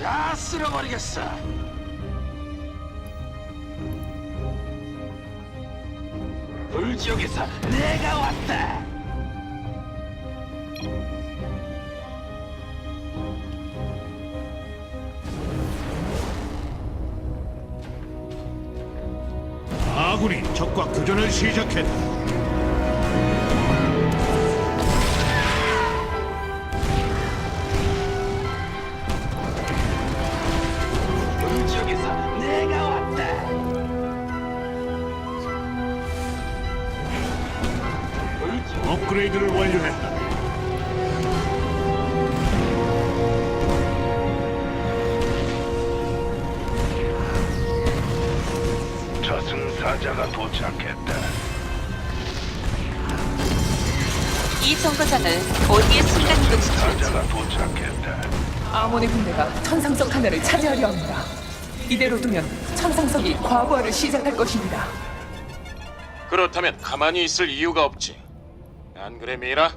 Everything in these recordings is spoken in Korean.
다 쓸어버리겠어. 불지역에서 내가 왔다. 아군이 적과 교전을 시작했다. 업그레이드를 완료했다. 저승사자가 도착했다. 이 정거장을 어디에 순간이동 시킬지 사자가 도착했다. 아몬의 군대가 천상석 하나를 차지하려 합니다. 이대로 두면 천상석이 과부하를 시작할 것입니다. 그렇다면 가만히 있을 이유가 없지. 안 그래, 미라?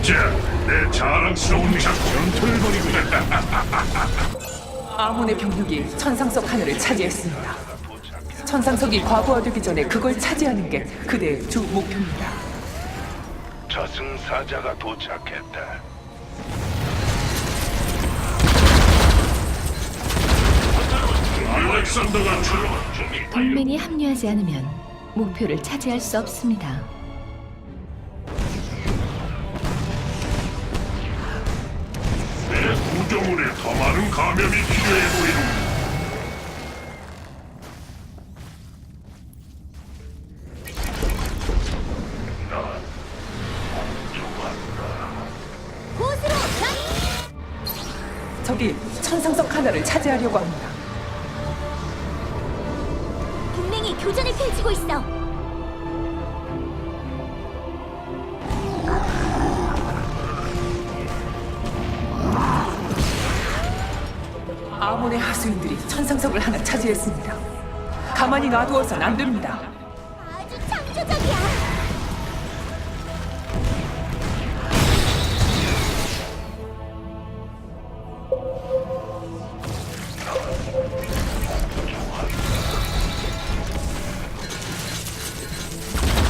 자, 내 자랑스러운 작품. 전투를 벌이고 있다. 아몬의 병력이 천상석 하나를 차지했습니다. 천상석이 과부하되기 전에 그걸 차지하는 게 그대의 주 목표입니다. 저승사자가 도착했다. 준비 완료. 동맹이 합류하지 않으면 목표를 차지할 수 없습니다. 내 구조물에 더 많은 감염이 필요해 보이는. 적이 천상석 하나를 차지하려고 합니다. 동맹이 교전을 펼치고 있어. 아몬의 하수인들이 천상석을 하나 차지했습니다. 가만히 놔두어선 안 됩니다. 아주 창조적이야.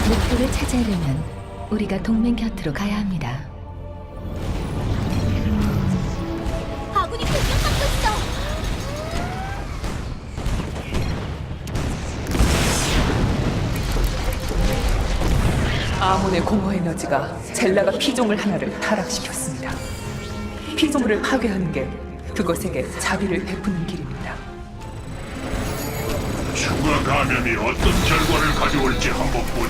목표를 차지하려면 우리가 동맹 곁으로 가야 합니다. 아군이 공격받고 있어. 아몬의 공허 에너지가 젤라가 피조물 하나를 타락시켰습니다. 피조물을 파괴하는 게 그것에게 자비를 베푸는 길입니다. 추가 감염이 어떤 결과를 가져올지 한번 보지.